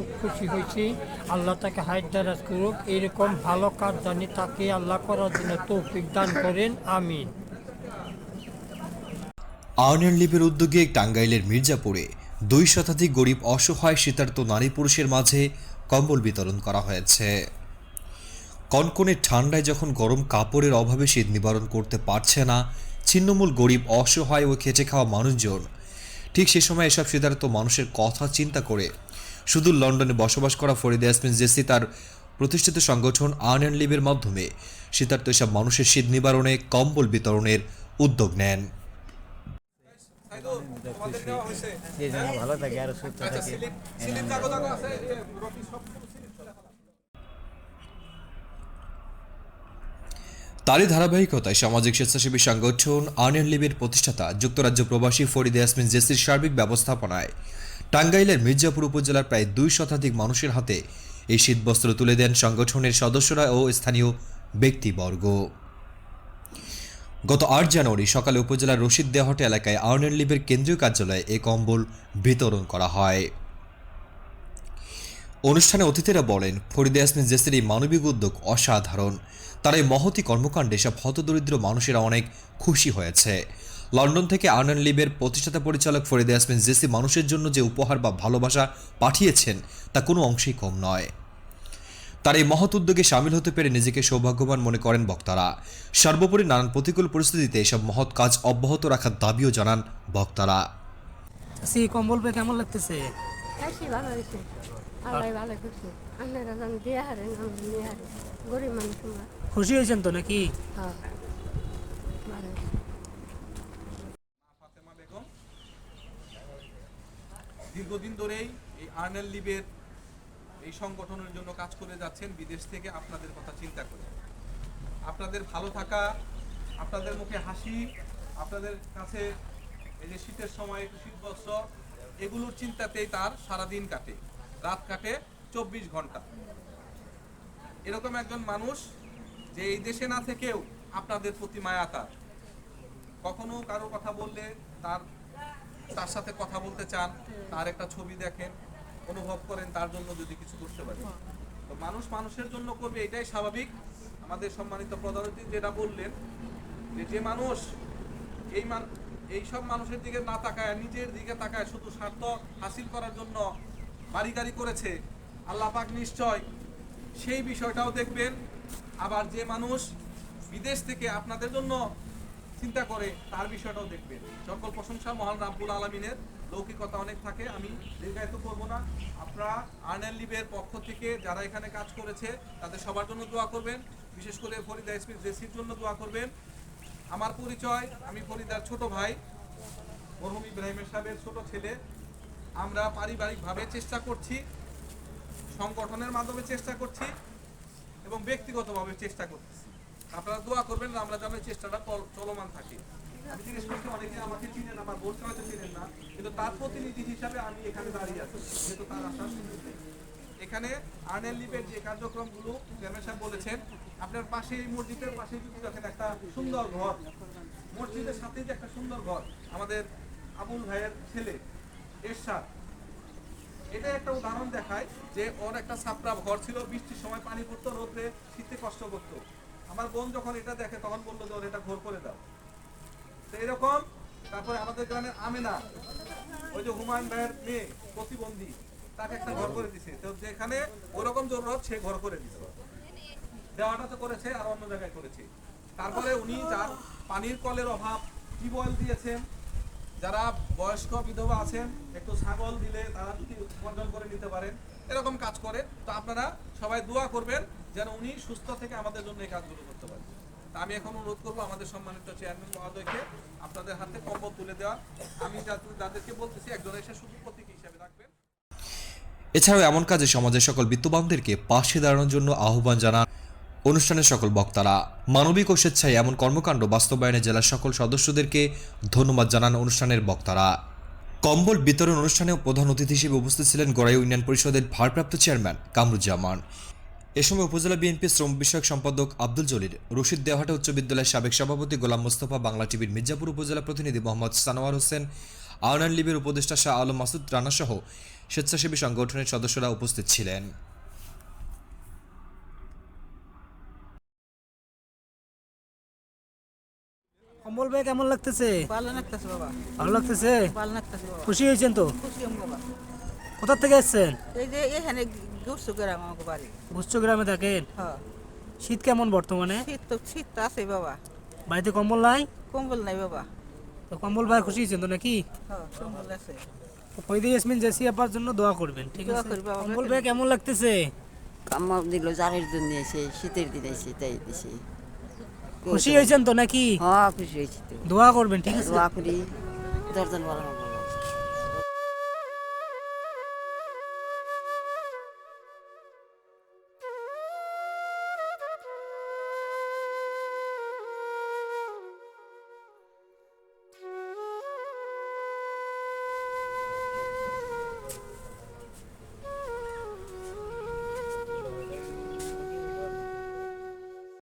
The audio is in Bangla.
খুব খুশি হয়েছি। আল্লাহ তাকে হাইট দারাজ করুক। এরকম ভালো কাজ জানি তাকে আল্লাহ করার জন্য তৌফিক দান করেন। আমিন। আয়রন লিপের উদ্যোগে টাঙ্গাইলের মির্জাপুরে দুই শতাধিক গরিব অসহায় শীতার্ত নারী পুরুষের মাঝে কম্বল বিতরণ করা হয়েছে। কনকনে ঠান্ডায় যখন গরম কাপড়ের অভাবে শীত নিবারণ করতে পারছে না, ছিন্নমূল গরিব অসহায় ও খেটে খাওয়া মানুষজন, ঠিক সে সময় এসব শীতার্ত মানুষের কথা চিন্তা করে শুধু লন্ডনে বসবাস করা ফরিদা ইয়াসমিন জেসি তার প্রতিষ্ঠিত সংগঠন আর্ন অ্যান্ড লিভের মাধ্যমে শীতার্ত এসব মানুষের শীত নিবারণে কম্বল বিতরণের উদ্যোগ নেন। তারই ধারাবাহিকতায় সামাজিক স্বেচ্ছাসেবী সংগঠন আর্নিয়ন লিবের প্রতিষ্ঠাতা, যুক্তরাজ্য প্রবাসী ফরিদ ইয়াসমিন জেসির সার্বিক ব্যবস্থাপনায় টাঙ্গাইলের মির্জাপুর উপজেলার প্রায় দুই শতাধিক মানুষের হাতে এই শীতবস্ত্র তুলে দেন সংগঠনের সদস্যরা ও স্থানীয় ব্যক্তিবর্গ। গত আট জানুয়ারি সকালে উপজেলার রশিদ দেহটে এলাকায় আর্নিয়ন লিবের কেন্দ্রীয় কার্যালয়ে এ কম্বল বিতরণ করা হয়। অনুষ্ঠানে অতিথিরা বলেন, ফরিদে ইয়াসমিন জেসির এই মানবিক উদ্যোগ অসাধারণ। তার এই মহতি কর্মকাণ্ডে সব হতদরিদ্র মানুষেরা অনেক খুশি হয়েছে। লন্ডন থেকে আর্নান লিবের প্রতিষ্ঠাতা পরিচালক ফরিদে ইয়াসমিন জেসি মানুষের জন্য যে উপহার বা ভালোবাসা পাঠিয়েছেন তা কোনো অংশেই কম নয়। তার এই মহৎ উদ্যোগে সামিল হতে পেরে নিজেকে সৌভাগ্যবান মনে করেন বক্তারা। সর্বোপরি নানান প্রতিকূল পরিস্থিতিতে এসব মহৎ কাজ অব্যাহত রাখার দাবিও জানান বক্তারা। সি কম্বল পেয়ে কেমন লাগতেছে? বেশি ভালো হয়েছে। আল্লাহ ভালো করছে আপনারা যেন দিয়ে হারেন আমরা নিয়ে হারেন গরিব মানুষ আমরা খুশি হয়েছেন তো নাকি হ্যাঁ ভালো হয়েছে। ফাতেমা বেগম দীর্ঘদিন ধরেই এই আর্নেল লিবের এই সংগঠনের জন্য কাজ করে যাচ্ছেন, বিদেশ থেকে আপনাদের কথা চিন্তা করে। আপনাদের ভালো থাকা, আপনাদের মুখে হাসি, আপনাদের কাছে এই যে শীতের সময় শীত বস্ত্র, এগুলোর চিন্তাতেই তার সারাদিন কাটে। রাত কাটে চব্বিশ ঘণ্টা। এরকম একজন মানুষ যে এই দেশে না থেকেও আপনাদের প্রতি মায়া তার। কখনো কারও কথা বললে তার তার সাথে কথা বলতে চান, তার একটা ছবি দেখেন, অনুভব করেন, তার জন্য যদি কিছু করতে পারে। তো মানুষ মানুষের জন্য করবে, এটাই স্বাভাবিক। আমাদের সম্মানিত প্রধান অতিথি যেটা বললেন, যে যে মানুষ এই মান, এই সব মানুষের দিকে না তাকায়, নিজের দিকে তাকায়, শুধু স্বার্থ হাসিল করার জন্য বাড়ি গাড়ি করেছে, আল্লাহ পাক নিশ্চয় সেই বিষয়টাও দেখবেন। আবার যে মানুষ বিদেশ থেকে আপনাদের জন্য চিন্তা করে তার বিষয়টাও দেখবেন। সকল প্রশংসা মহান রাব্বুল আলমিনের। লৌকিকতা অনেক থাকে, আমি দীর্ঘায়িত করব না। আপনারা আর্নেল লিবের পক্ষ থেকে যারা এখানে কাজ করেছে, তাদের সবার জন্য দোয়া করবেন। বিশেষ করে ফরিদা ইসমির জেসির জন্য দোয়া করবেন। আমার পরিচয়, আমি ফরিদার ছোট ভাই, মরহুম ইব্রাহিমের সাহেবের ছোট ছেলে। আমরা পারিবারিকভাবে চেষ্টা করছি, সংগঠনের মাধ্যমে চেষ্টা করছি এবং ব্যক্তিগতভাবে চেষ্টা করতেছি আপনারা দোয়া করবেন, আমরা যেন চেষ্টাটা চলমান থাকে। আমি জিজ্ঞেস করছি, অনেকে আমাকে চিনেন আমার চিনেন না, কিন্তু তার প্রতিনিধি হিসাবে আমি এখানে দাঁড়িয়ে আছি, যেহেতু তার। এখানে আর্নেল লিপের যে কার্যক্রমগুলো সাহেব বলেছেন, আপনার পাশে এই মসজিদের পাশে যদি দেখেন একটা সুন্দর ঘর, মসজিদের সাথে যে একটা সুন্দর ঘর, আমাদের আবুল ভাইয়ের ছেলে, এরশাদ। এটা একটা উদাহরণ দেখায় যে ওর একটা ছাপড়া ঘর ছিল, বৃষ্টির সময় পানি পড়তো রোদে শীতে কষ্ট করতো। আমার বোন যখন এটা দেখে তখন বলল যে ওর এটা ঘর করে দাও। তো এরকম, তারপরে আমাদের গ্রামের আমেনা, ওই যে হুমায়ুন ভাইয়ের মেয়ে, প্রতিবন্ধী, তাকে একটা ঘর করে দিছে। তো যেখানে ওরকম জরুরত, সে ঘর করে দিছে। দেওয়াটা তো করেছে আর অন্য জায়গায় করেছে। তারপরে উনি যার পানির কলের অভাব টিউবওয়েল দিয়েছেন, যারা বয়স্ক বিধবা আছেন, একটু ছাগল দিলে তারা যদি উপার্জন করে নিতে পারেন এরকম কাজ করে তো আপনারা সবাই দোয়া করবেন যেন উনি সুস্থ থেকে আমাদের জন্য এই কাজগুলো করতে পারেন। আমি এখন অনুরোধ করব আমাদের সম্মানিত চেয়ারম্যান মহোদয়কে আপনাদের হাতে কম্বল তুলে দেওয়া। আমি যাদেরকে বলতেছি, একজন এসে শুধু প্রতীকী হিসাবে রাখবেন। এছাড়াও এমন কাজে সমাজের সকল বিত্তবানদেরকে পাশে দাঁড়ানোর জন্য আহ্বান জানান অনুষ্ঠানের সকল বক্তারা। মানবিক ও স্বেচ্ছায় এমন কর্মকাণ্ড বাস্তবায়নে জেলার সকল সদস্যদেরকে ধন্যবাদ জানান অনুষ্ঠানের বক্তারা। কম্বল বিতরণ অনুষ্ঠানে প্রধান অতিথি হিসেবে উপস্থিত ছিলেন গড়াই ইউনিয়ন পরিষদের ভারপ্রাপ্ত চেয়ারম্যান কামরুজ্জামান। এ সময় উপজেলা বিএনপি শ্রম বিষয়ক সম্পাদক আব্দুল জলির রশিদ দেওয়াটা উচ্চ বিদ্যালয়ের সাবেক সভাপতি গোলাম মোস্তফা, বাংলা টিভির মির্জাপুর উপজেলা প্রতিনিধি মোহাম্মদ সানোয়ার হোসেন আওয়ান লিবের উপদেষ্টা শাহ আলম মাসুদ রানা সহ স্বেচ্ছাসেবী সংগঠনের সদস্যরা উপস্থিত ছিলেন। কম্বল পেয়ে কেমন লাগতেছে? ভালো লাগতেছে বাবা। ভালো লাগতেছে? ভালো লাগতেছে বাবা। খুশি হয়েছেন তো? খুশি আমি বাবা। কোথা থেকে এসছেন এই যে এখানে গ্রাম আমাকে বাড়ি। গ্রামে থাকেন? হ্যাঁ। শীত কেমন বর্তমানে? শীত তো শীত তো আছে বাবা। বাড়িতে কম্বল নাই? কম্বল নাই বাবা। তো কম্বল ভাই খুশি হয়েছেন তো নাকি? হ্যাঁ কম্বল আছে। ফৈদি ইয়াসমিন জেসি আপার জন্য দোয়া করবেন ঠিক আছে? কম্বল পেয়ে কেমন লাগতেছে? কামাল দিল জারের জন্য এসে শীতের দিন এসে তাই দিছে। খুশি হয়েছেন তো নাকি? হ্যাঁ খুশি হয়েছি তো। দোয়া করবেন ঠিক আছে? দোয়া করি। দর্জন ভালো